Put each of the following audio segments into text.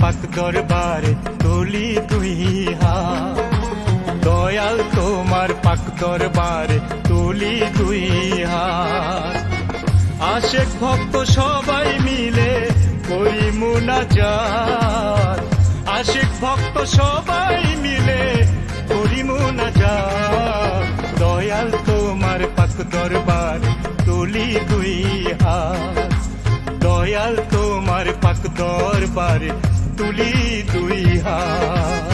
পাক দরবারে তুলি দুই হাত দয়াল তোমার পাক দরবারে তুলি দুই হাত আশেক ভক্ত সবাই মিলে করি মুনাজাত। আশেক ভক্ত সবাই মিলে করি মুনাজাত। দয়াল তোমার পাক দরবার তুলি দুই হাত দয়াল তোমার পাক দরবার তুলি দুই হাত।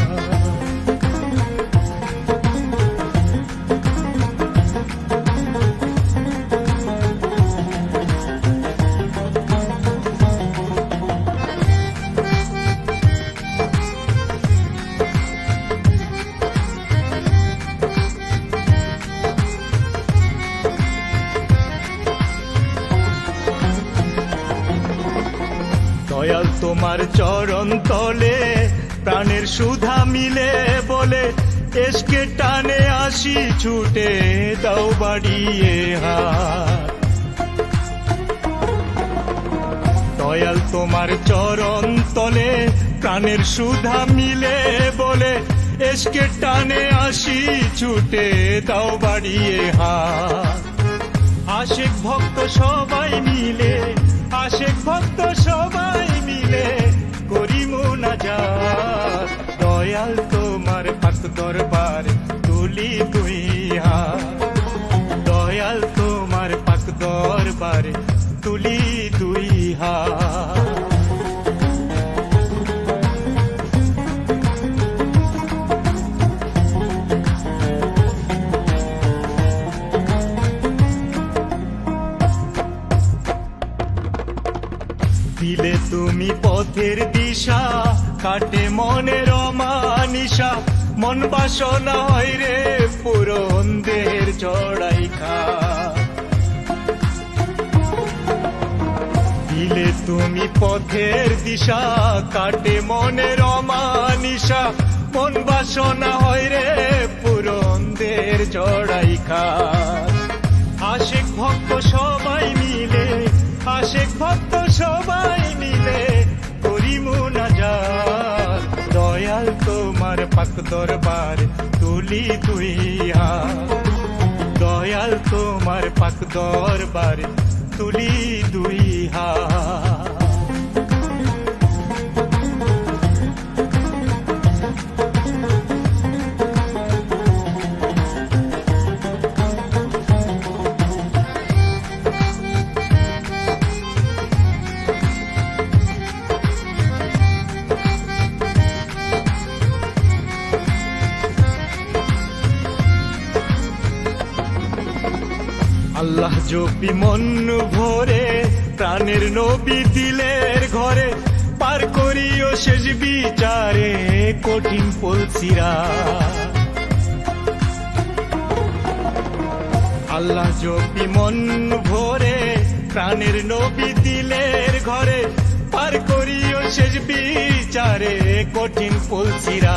দয়াল তোমার চরণ তলে, প্রাণের সুধা মিলে বলে, এসকে টানে আসি, ছুটে দাও বাড়িয়ে দয়াল তোমার চরণ তলে, প্রাণের সুধা মিলে বলে, এসকে টানে আসি, ছুটে দাও বাড়িয়ে হাত। আশেক ভক্ত সবাই মিলে, আশেক ভক্ত সবাই দরবার তুলি হাত। দয়াল তোমার পাক দরবার তুলি দুই হাত। দিলে তুমি পথের দিশা, কাটে মনের অমানিসা মন বাসনা হয় রে পুরন্দের চড়াই খা দিলে তুমি পথের দিশা, কাটে মনের অমানিসা মন বাসনা হয় রে পুরন্দের চড়াই খা আশেক ভক্ত সবাই মিলে, আশেক ভক্ত সবাই পাক দরবার তুলি হাত। দয়াল তোমার পাক দরবার তুলি দুই হাত। আল্লাহ জপি মন ভরে, প্রাণের নবী দিলের ঘরে, পার করিও শেষ বিচারে কঠিন পলসিরা। আল্লাহ জপি মন ভরে, প্রাণের নবী দিলের ঘরে, পার করিও শেষ বিচারে কঠিন পলসিরা।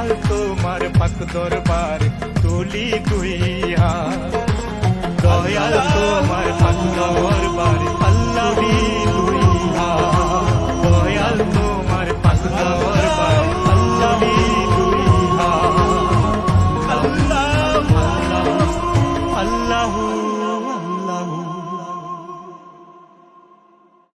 চাল তোমার পাক দরবার তুলি দুই হাত দয়াল তোমার পাক দরবার